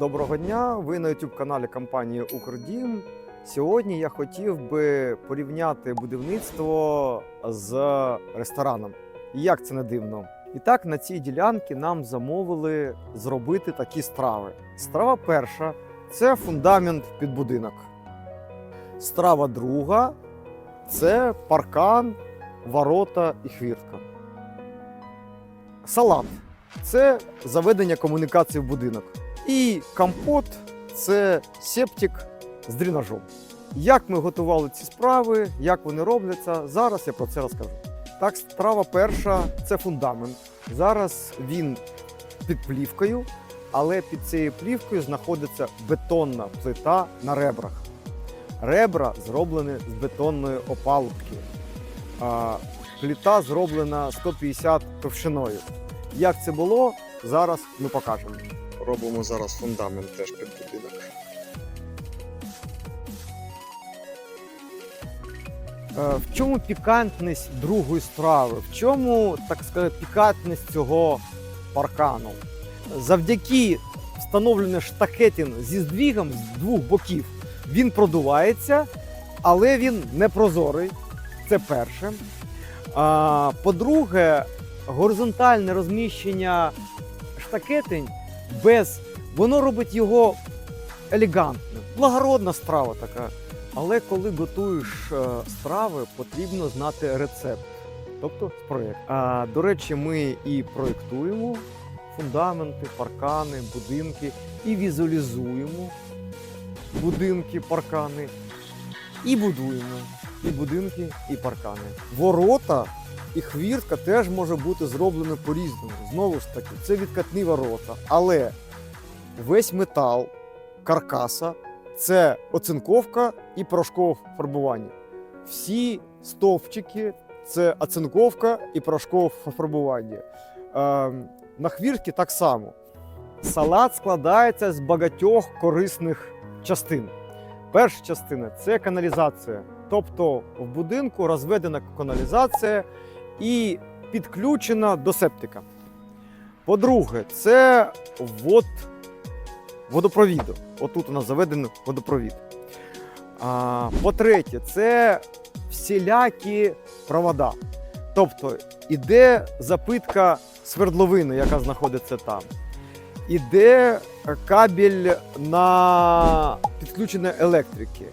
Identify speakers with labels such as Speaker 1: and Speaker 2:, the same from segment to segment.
Speaker 1: Доброго дня! Ви на youtube каналі компанії Укрдім. Сьогодні я хотів би порівняти будівництво з рестораном. І як це не дивно. І так на цій ділянці нам замовили зробити такі страви. Страва перша це фундамент під будинок. Страва друга це паркан, ворота і хвіртка. Салат це заведення комунікації в будинок. І компот це септик з дренажом. Як ми готували ці справи, як вони робляться, зараз я про це розкажу. Так, страва перша це фундамент. Зараз він під плівкою, але під цією плівкою знаходиться бетонна плита на ребрах. Ребра зроблені з бетонної опалубки. А, плита зроблена 150 товщиною. Як це було, зараз ми покажемо.
Speaker 2: Робимо зараз фундамент теж під будинок.
Speaker 1: Е, В чому пікантність другої страви? В чому, так сказати, пікантність цього паркану? Завдяки встановленню штакетин зі здвігом з двох боків він продувається, але він не прозорий. Це перше. По-друге, горизонтальне розміщення штакетень без воно робить його елегантним. Благородна страва така. Але коли готуєш е, страви, потрібно знати рецепт, тобто проєкт. А, до речі, ми і проєктуємо фундаменти, паркани, будинки, і візуалізуємо будинки, паркани, і будуємо і будинки, і паркани. Ворота і хвіртка теж може бути зроблені по-різному. Знову ж таки, це відкатні ворота. Але весь метал каркаса це оцинковка і порошкове фарбування. Всі стовпчики це оцинковка і порошкове фарбування. Е, на хвіртці так само. Салат складається з багатьох корисних частин. Перша частина це каналізація. Тобто в будинку розведена каналізація і підключена до септика. По-друге, це вод водопровіду. Отут у нас заведений водопровід. По-третє, це всілякі провода. Тобто іде запитка свердловини, яка знаходиться там. Іде кабель на підключення електрики.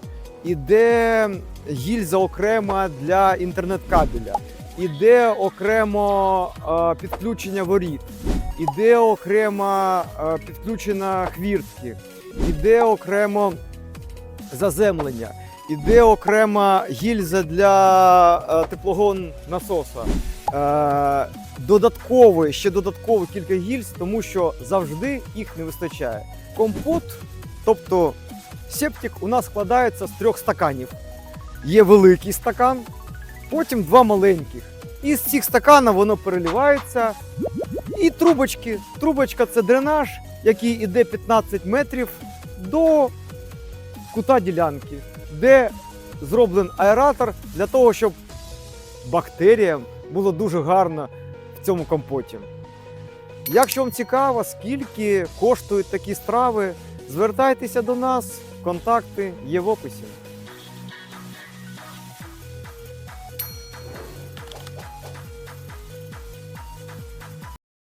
Speaker 1: Іде гільза окрема для інтернет-кабеля. Іде окремо е, підключення воріт. Іде окремо е, підключення хвіртки, іде окремо заземлення, іде окрема гільза для е, теплогон насоса. Е, додатково, ще додатково кілька гільз, тому що завжди їх не вистачає. Компот, тобто септик, у нас складається з трьох стаканів. Є великий стакан, потім два маленьких. І з цих стаканів воно переливається і трубочки. Трубочка це дренаж, який йде 15 метрів до кута ділянки, де зроблений аератор для того, щоб бактеріям було дуже гарно в цьому компоті. Якщо вам цікаво, скільки коштують такі страви, звертайтеся до нас, контакти є в описі.